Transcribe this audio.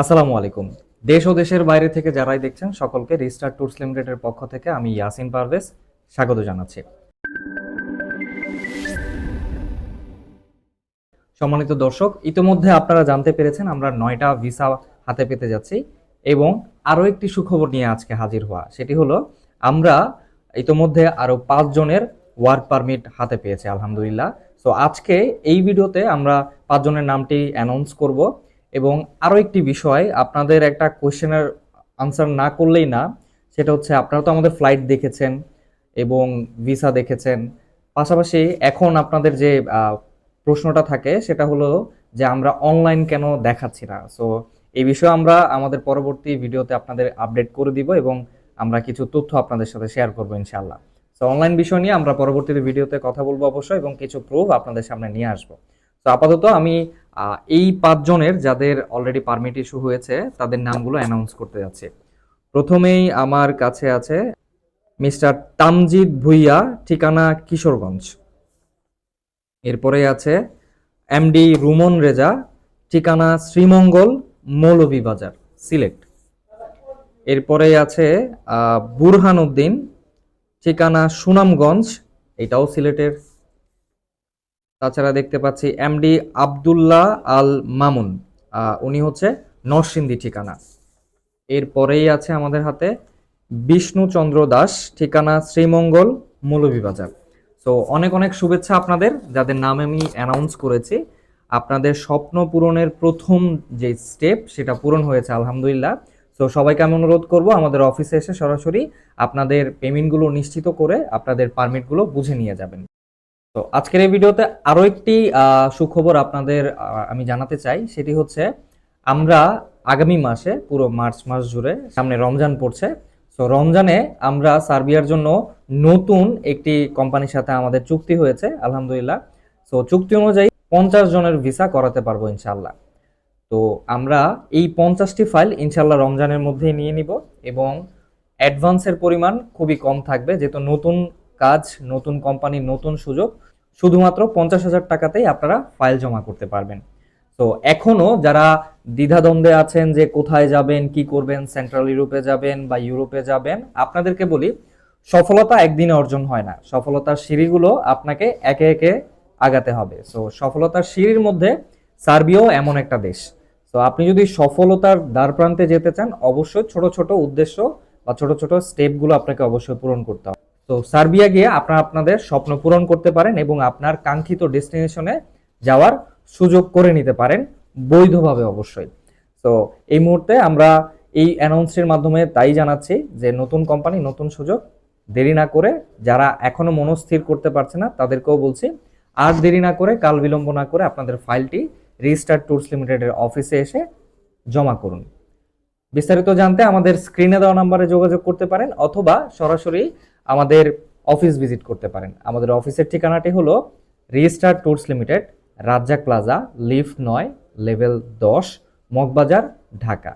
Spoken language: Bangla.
আসসালামু আলাইকুম। দেশ ও দেশের বাইরে থেকে যারাই দেখছেন, সকলকে রিস্টার ট্যুরস লিমিটেডের পক্ষ থেকে আমি ইয়াসিন পারভেজ স্বাগত জানাচ্ছি। সম্মানিত দর্শক, ইতিমধ্যে আপনারা জানতে পেরেছেন আমরা নয়টা ভিসা হাতে পেতে যাচ্ছি এবং আরও একটি সুখবর নিয়ে আজকে হাজির হওয়া, সেটি হলো আমরা ইতিমধ্যে আরও পাঁচজনের ওয়ার্ক পারমিট হাতে পেয়েছি, আলহামদুলিল্লাহ। সো আজকে এই ভিডিওতে আমরা পাঁচজনের নামটি অ্যানাউন্স করব। এবং আরও একটি বিষয়, আপনাদের একটা কোশ্চেনের আনসার না করলেই না, সেটা হচ্ছে আপনারা তো আমাদের ফ্লাইট দেখেছেন এবং ভিসা দেখেছেন। পাশাপাশি এখন আপনাদের যে প্রশ্নটা থাকে, সেটা হলো যে আমরা অনলাইন কেন দেখাচ্ছি না? সো এই বিষয়ে আমরা আমাদের পরবর্তী ভিডিওতে আপনাদের আপডেট করে দিব এবং আমরা কিছু তথ্য আপনাদের সাথে শেয়ার করব ইনশাল্লাহ তো অনলাইন বিষয় নিয়ে আমরা পরবর্তীতে ভিডিওতে কথা বলব অবশ্যই এবং কিছু প্রুফ আপনাদের সামনে নিয়ে আসব। তো আপাতত আমি এই পাঁচজনের যাদের অলরেডি পারমিট ইস্যু হয়েছে, তাদের নামগুলো অ্যানাউন্স করতে যাচ্ছি। প্রথমেই আমার কাছে আছে মিস্টার তামজিদ ভুইয়া, ঠিকানা কিশোরগঞ্জ। এরপরে আছে এমডি রুমন রেজা, ঠিকানা শ্রীমঙ্গল মৌলভীবাজার, সিলেট। এরপরে আছে বুরহান উদ্দিন, ঠিকানা সুনামগঞ্জ, এটাও সিলেটের। তাছাড়া দেখতে পাচ্ছি এমডি আব্দুল্লাহ আল মামুন উনি হচ্ছে নরসিংদী ঠিকানা। এরপরেই আছে আমাদের হাতে বিষ্ণুচন্দ্র দাস, ঠিকানা শ্রীমঙ্গল, মৌলভীবাজার। সো অনেক অনেক শুভেচ্ছা আপনাদের, যাদের নাম আমি অ্যানাউন্স করেছি। আপনাদের স্বপ্ন পূরণের প্রথম যে স্টেপ সেটা পূরণ হয়েছে, আলহামদুলিল্লাহ। তো সবাইকে আমি অনুরোধ করব, আমাদের অফিসে এসে সরাসরি আপনাদের পেমেন্টগুলো নিশ্চিত করে আপনাদের পারমিটগুলো বুঝে নিয়ে যাবেন। তো আজকের এই ভিডিওতে আরও একটি সুখবর আপনাদের আমি জানাতে চাই। সেটি হচ্ছে, আমরা আগামী মাসে, পুরো মার্চ, মাস জুড়ে সামনে রমজান পড়ছে। তো রমজানে আমরা সার্বিয়ার জন্য নতুন একটি কোম্পানির সাথে আমাদের চুক্তি হয়েছে, আলহামদুলিল্লাহ। তো চুক্তি অনুযায়ী পঞ্চাশ জনের ভিসা করাতে পারব ইনশাল্লাহ তো আমরা এই পঞ্চাশটি ফাইল ইনশাল্লাহ রমজানের মধ্যেই নিয়ে নিব এবং অ্যাডভান্সের পরিমাণ খুবই কম থাকবে, যেহেতু নতুন কাজ, নতুন কোম্পানি নতুন সুযোগ, শুধুমাত্র পঞ্চাশ হাজার টাকাতেই আপনারা ফাইল জমা করতে পারবেন। তো এখনও যারা দ্বিধাদ্বন্দ্বে আছেন যে কোথায় যাবেন, কি করবেন সেন্ট্রাল ইউরোপে যাবেন বা ইউরোপে যাবেন, আপনাদেরকে বলি, সফলতা একদিনে অর্জন হয় না। সফলতার সিঁড়িগুলো আপনাকে একে একে আগাতে হবে। সো সফলতার সিঁড়ির মধ্যে সার্বিয়াও এমন একটা দেশ। তো আপনি যদি সফলতার দ্বার প্রান্তে যেতে চান, অবশ্যই ছোট ছোট উদ্দেশ্য বা ছোট ছোট স্টেপগুলো আপনাকে অবশ্যই পূরণ করতে হবে। তো সার্বিয়া গিয়ে আপনারা আপনাদের স্বপ্ন পূরণ করতে পারেন এবং আপনার কাঙ্ক্ষিত ডেস্টিনেশনে যাওয়ার সুযোগ করে নিতে পারেন, বৈধভাবে অবশ্যই। তো এই মুহূর্তে আমরা এই অ্যানাউন্সের মাধ্যমে তাই জানাচ্ছি যে নতুন কোম্পানি, নতুন সুযোগ, দেরি না করে যারা এখনও মনস্থির করতে পারছে না, তাদেরকেও বলছি, আর দেরি না করে, কাল বিলম্ব না করে আপনাদের ফাইলটি রেজিস্টার ট্যুরস লিমিটেডের অফিসে এসে জমা করুন। বিস্তারিত জানতে আমাদের স্ক্রিনে দেওয়া নাম্বারে যোগাযোগ করতে পারেন অথবা সরাসরি আমাদের অফিস ভিজিট করতে পারেন। আমাদের অফিসের ঠিকানাটি হলো register tours limited Razzak plaza, lift নয় লেভেল দশ, মগবাজার, ঢাকা।